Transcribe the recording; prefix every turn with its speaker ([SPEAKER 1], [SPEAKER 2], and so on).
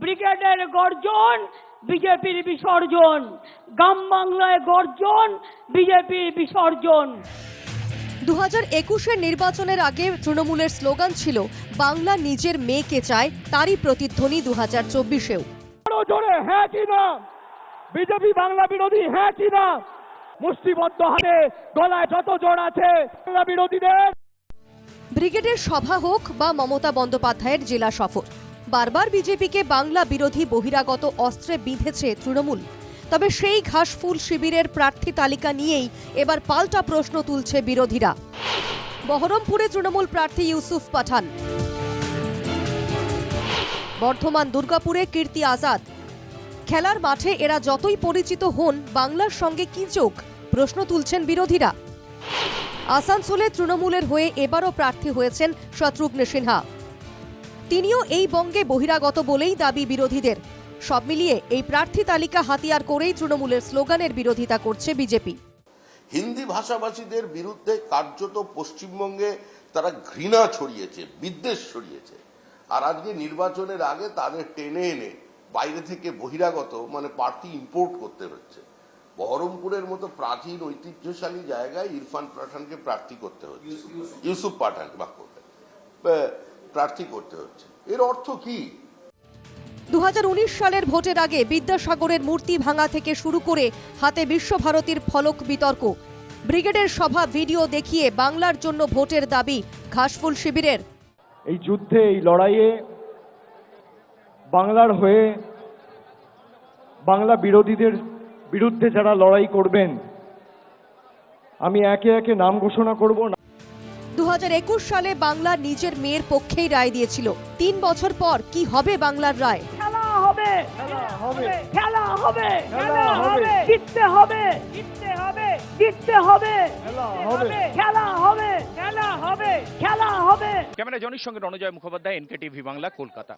[SPEAKER 1] ব্রিগেডের গর্জন বিজেপির বিসর্জন। গ্রাম বাংলায় গর্জন বিজেপির বিসর্জন।
[SPEAKER 2] দু হাজার একুশের নির্বাচনের আগে তৃণমূলের স্লোগান ছিল বাংলা নিজের মেয়েকে চায় তারই প্রতিধ্বনি দু হাজার চব্বিশেও
[SPEAKER 3] জোরে হ্যাঁ কি বিজেপি বাংলা বিরোধী হ্যাঁ কি না? মুষ্টিবদ্ধ হাতে গলায় যত জোর আছে বাংলা বিরোধীদের।
[SPEAKER 2] ব্রিগেডের সভা হোক বা মমতা বন্দ্যোপাধ্যায়ের জেলা সফর। বারবার বিজেপিকে বাংলা বিরোধী বহিরাগত অস্ত্রে বিঁধেছে তৃণমূল। তবে সেই ঘাসফুল শিবিরের প্রার্থী তালিকা নিয়েই এবার পাল্টা প্রশ্ন তুলছে বিরোধীরা। বহরমপুরে তৃণমূল প্রার্থী ইউসুফ পাঠান। বর্ধমান দুর্গাপুরে কীর্তি আজাদ। খেলার মাঠে এরা যতই পরিচিত হন, বাংলার সঙ্গে কি যোগ? প্রশ্ন তুলছেন বিরোধীরা। আসানসোলে তৃণমূলের হয়ে এবারও প্রার্থী হয়েছেন শত্রুঘ্ন সিনহা। তিনিও এই বঙ্গে বহিরাগত বলেই দাবি বিরোধীদের। সব মিলিয়ে এই প্রার্থী তালিকা হাতিয়ার করেই তৃণমূলের স্লোগানের বিরোধিতা করছে বিজেপি।
[SPEAKER 4] হিন্দি ভাষাভাষীদের বিরুদ্ধে কার্যত পশ্চিমবঙ্গে তারা ঘৃণা ছড়িয়েছে বিদ্বেষ ছড়িয়েছে। আর আজকে নির্বাচনের আগে তাদের টেনে এনে বাইরে থেকে বহিরাগত মানে প্রার্থী ইম্পোর্ট করতে হচ্ছে। বহরমপুরের মতো প্রাচীন ঐতিহ্যশালী জায়গায় ইরফান পাঠানকে প্রার্থী করতে হচ্ছে। ইউসুফ পাঠান। বা করবেন প্রার্থী করতে হচ্ছে। এর অর্থ কি?
[SPEAKER 2] দু সালের ভোটের আগে বিদ্যাসাগরের মূর্তি ভাঙা থেকে শুরু করে হাতে বিশ্বভারতীর ফলক বিতর্ক। ব্রিগেডের সভা ভিডিও দেখিয়ে বাংলার জন্য ভোটের দাবি ঘাসফুল শিবিরের।
[SPEAKER 3] এই যুদ্ধে এই লড়াইয়ে বাংলার হয়ে বাংলা বিরোধীদের বিরুদ্ধে যারা লড়াই করবেন আমি একে একে নাম ঘোষণা করব
[SPEAKER 2] দু হাজার একুশ সালে বাংলা নিজের মেয়ের পক্ষেই রায় দিয়েছিল। তিন বছর পর কি হবে বাংলার রায়?
[SPEAKER 1] খেলা হবে।
[SPEAKER 3] হবে।
[SPEAKER 1] খেলা হবে। জিততে হবে। জিততে হবে। জিততে
[SPEAKER 3] হবে।
[SPEAKER 1] খেলা হবে। খেলা হবে। খেলা হবে।
[SPEAKER 5] ক্যামেরা জনির সঙ্গে রণজয় মুখোপাধ্যায় এনকে টিভি বাংলা কলকাতা।